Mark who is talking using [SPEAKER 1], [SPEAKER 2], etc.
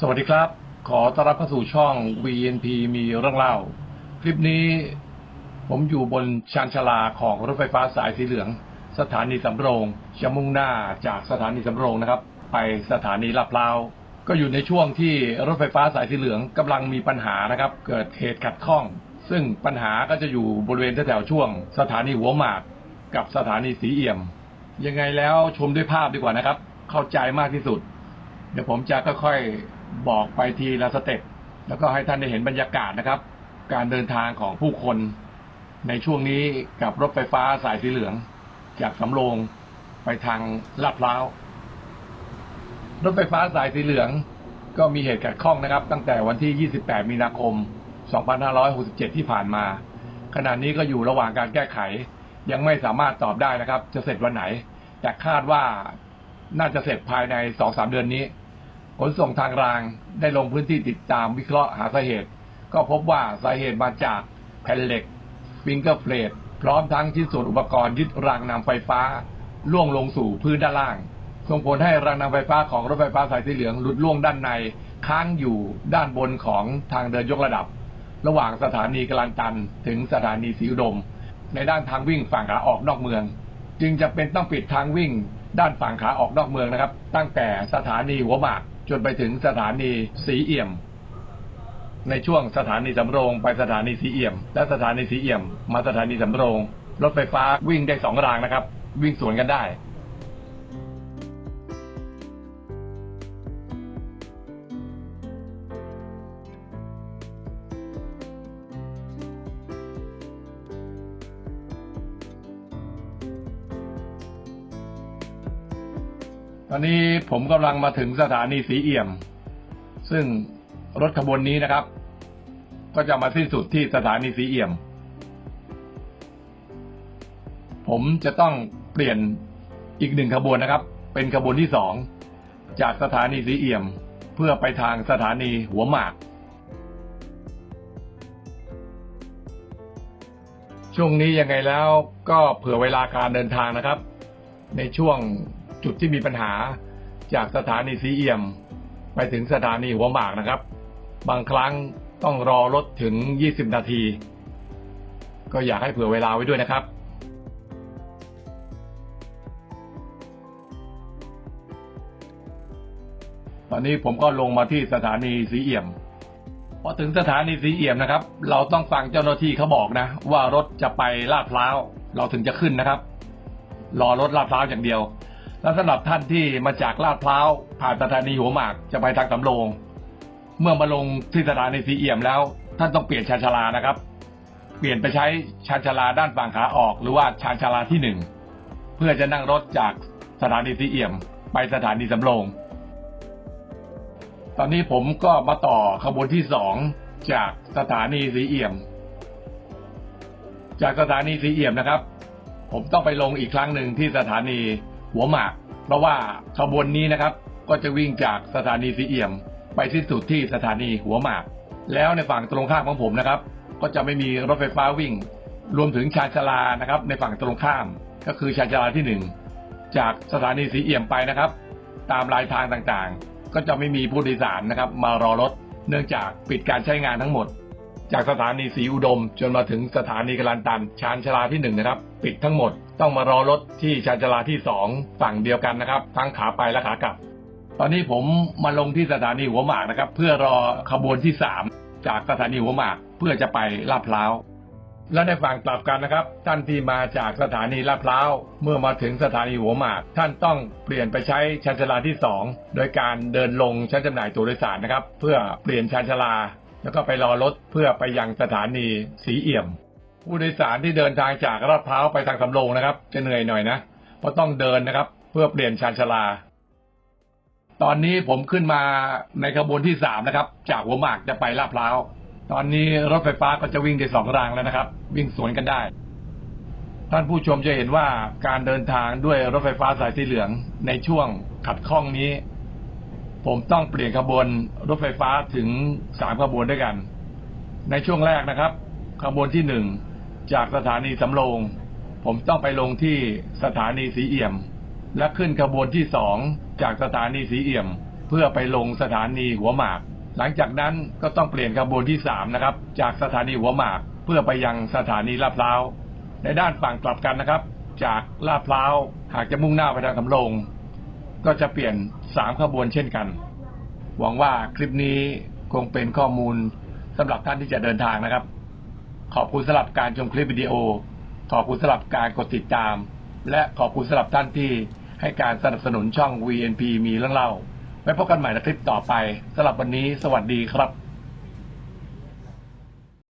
[SPEAKER 1] สวัสดีครับ ขอต้อนรับเข้าสู่ช่อง VNP มีเรื่องเล่า คลิปนี้ผมอยู่บนชานชาลาของรถไฟฟ้าสายสีเหลือง สถานีสำโรงจะมุ่งหน้าจากสถานีสำโรงนะครับ ไปสถานีลาดพร้าว ก็อยู่ในช่วงที่รถไฟฟ้าสายสีเหลืองกำลังมีปัญหานะครับ เกิดเหตุขัดข้อง ซึ่งปัญหาก็จะอยู่บริเวณแถวช่วง สถานีหัวหมาก กับสถานีสีเอี่ยม ยังไงแล้วชมด้วยภาพดีกว่านะครับ เข้าใจมากที่สุด เดี๋ยวผมจะค่อยๆบอกไปทีละสเต็ปแล้วก็ให้ท่านได้เห็นบรรยากาศนะครับ การเดินทางของผู้คนในช่วงนี้กับรถไฟฟ้าสายสีเหลือง จากสำโรงไปทางลาดพร้าว รถไฟฟ้าสายสีเหลืองก็มีเหตุขัดข้องนะครับ ตั้งแต่วันที่ 28 มีนาคม 2567 ที่ผ่านมา ขณะนี้ก็อยู่ระหว่างการแก้ไข ยังไม่สามารถตอบได้นะครับ จะเสร็จวันไหน แต่คาดว่าน่าจะเสร็จภายใน 2-3 เดือนนี้ ขนส่งทางรางได้ลงพื้นที่ติดตามวิเคราะห์หาสาเหตุ ก็พบว่าสาเหตุมาจากแผ่นเหล็กฟิงเกอร์เพลทพร้อมทั้งชิ้นส่วนอุปกรณ์ยึดรางนำไฟฟ้าล่วงลงสู่พื้นด้านล่าง ส่งผลให้รางนำไฟฟ้าของรถไฟฟ้าสายสีเหลืองหลุดล่วงด้านในค้างอยู่ด้านบนของทางเดินยกระดับ ระหว่างสถานีกลันตันถึงสถานีสีอุดม ในด้านทางวิ่งฝั่งขาออกนอกเมือง จึงจะเป็นต้องปิดทางวิ่งด้านฝั่งขาออกนอกเมืองนะครับ ตั้งแต่สถานีหัวหมาก จนไปถึงสถานีสีเอี่ยม ในช่วงสถานีสำโรงไปสถานีสีเอี่ยม และสถานีสีเอี่ยม มาสถานีสำโรง รถไฟฟ้าวิ่งได้สองรางนะครับ วิ่งสวนกันได้ ตอนนี้ผมกำลังมาถึงสถานีสีเอี่ยม ซึ่งรถขบวนนี้นะครับ ก็จะมาสิ้นสุดที่สถานีสีเอี่ยม ผมจะต้องเปลี่ยนอีกหนึ่งขบวนนะครับ เป็นขบวนที่สองจากสถานีสีเอี่ยม เพื่อไปทางสถานีหัวหมาก ช่วงนี้ยังไงแล้วก็เผื่อเวลาการเดินทางนะครับ ในช่วง จุดที่มีปัญหาจากสถานีสีเอี่ยม ไปถึงสถานีหัวหมากนะครับ บางครั้งต้องรอรถถึง 20 นาที ก็อยากให้เผื่อเวลาไว้ด้วยนะครับตอนนี้ผมก็ลงมาที่สถานีสีเอี่ยม พอถึงสถานีสีเอี่ยมนะครับ เราต้องฟังเจ้าหน้าที่เขาบอกนะ ว่ารถจะไปลาดพร้าว เราถึงจะขึ้นนะครับ รอรถลาดพร้าวอย่างเดียว แล้วสำหรับท่านที่มาจากลาดพร้าวผ่านสถานีหัวหมากจะไปทางสำโรง เมื่อมาลงที่สถานีสีเอี่ยมแล้ว ท่านต้องเปลี่ยนชานชาลานะครับ เปลี่ยนไปใช้ชานชาลาด้านฝั่งขาออก หรือว่าชานชาลาที่หนึ่งเพื่อจะนั่งรถจากสถานีสีเอี่ยม ไปสถานีสำโรง ตอนนี้ผมก็มาต่อขบวนที่สองจากสถานีสีเอี่ยม จากสถานีสีเอี่ยมนะครับ ผมต้องไปลงอีกครั้งหนึ่งที่สถานี หัวหมาก เพราะว่าขบวนนี้นะครับ ก็จะวิ่งจากสถานีสีเอี่ยม ไปสิ้นสุดที่สถานีหัวหมาก แล้วในฝั่งตรงข้ามของผมนะครับ ก็จะไม่มีรถไฟฟ้าวิ่ง รวมถึงชานชาลานะครับ ในฝั่งตรงข้ามก็คือชานชาลาที่หนึ่งจากสถานีสีเอี่ยมไปนะครับ ตามรายทางต่างๆ ก็จะไม่มีผู้โดยสารนะครับ มารอรถเนื่องจากปิดการใช้งานทั้งหมด จากสถานีสีอุดม จนมาถึงสถานีกลันตัน ชานชาลาที่หนึ่งนะครับ ปิดทั้งหมด ต้องมารอรถที่ชานชาลาที่สองฝั่งเดียวกันนะครับ ทั้งขาไปและขากลับ ตอนนี้ผมมาลงที่สถานีหัวหมากนะครับ เพื่อรอขบวนที่สามจากสถานีหัวหมากเพื่อจะไปลาดพร้าวและในฝั่งกลับกันนะครับ ท่านที่มาจากสถานีลาดพร้าวเมื่อมาถึงสถานีหัวหมาก ท่านต้องเปลี่ยนไปใช้ชานชาลาที่สองโดยการเดินลงชั้นจำหน่ายตั๋วโดยสารนะครับ เพื่อเปลี่ยนชานชาลา แล้วก็ไปรอรถเพื่อไปยังสถานีสีเอี่ยม ผู้โดยสารที่เดินทางจากลาดพร้าวไปทางสำโรงนะครับ จะเหนื่อยหน่อยนะเพราะต้องเดินนะครับ เพื่อเปลี่ยนชานชาลา ตอนนี้ผมขึ้นมาในขบวนที่สามนะครับ จากหัวหมากจะไปลาดพร้าวตอนนี้รถไฟฟ้าก็จะวิ่งได้สองรางแล้วนะครับ วิ่งสวนกันได้ ท่านผู้ชมจะเห็นว่าการเดินทางด้วยรถไฟฟ้าสายสีเหลืองในช่วงขัดข้องนี้ ผมต้องเปลี่ยนขบวนรถไฟฟ้าถึงสามขบวนด้วยกัน ในช่วงแรกนะครับ ขบวนที่หนึ่งจากสถานีสำโรง ผมต้องไปลงที่สถานีสีเอี่ยม และขึ้นขบวนที่สองจากสถานีสีเอี่ยม เพื่อไปลงสถานีหัวหมาก หลังจากนั้นก็ต้องเปลี่ยนขบวนที่สามนะครับ จากสถานีหัวหมาก เพื่อไปยังสถานีลาดพร้าวในด้านฝั่งกลับกันนะครับ จากลาดพร้าวหากจะมุ่งหน้าไปทางสำโรง ก็จะเปลี่ยนสามขบวนเช่นกัน หวังว่าคลิปนี้คงเป็นข้อมูลสำหรับท่านที่จะเดินทางนะครับ ขอบคุณสำหรับการชมคลิปวิดีโอ ขอบคุณสำหรับการกดติดตาม และขอบคุณสำหรับท่านที่ให้การสนับสนุนช่อง VNP มีเรื่องเล่าไว้พบกันใหม่ในคลิปต่อไปสำหรับวันนี้ สวัสดีครับ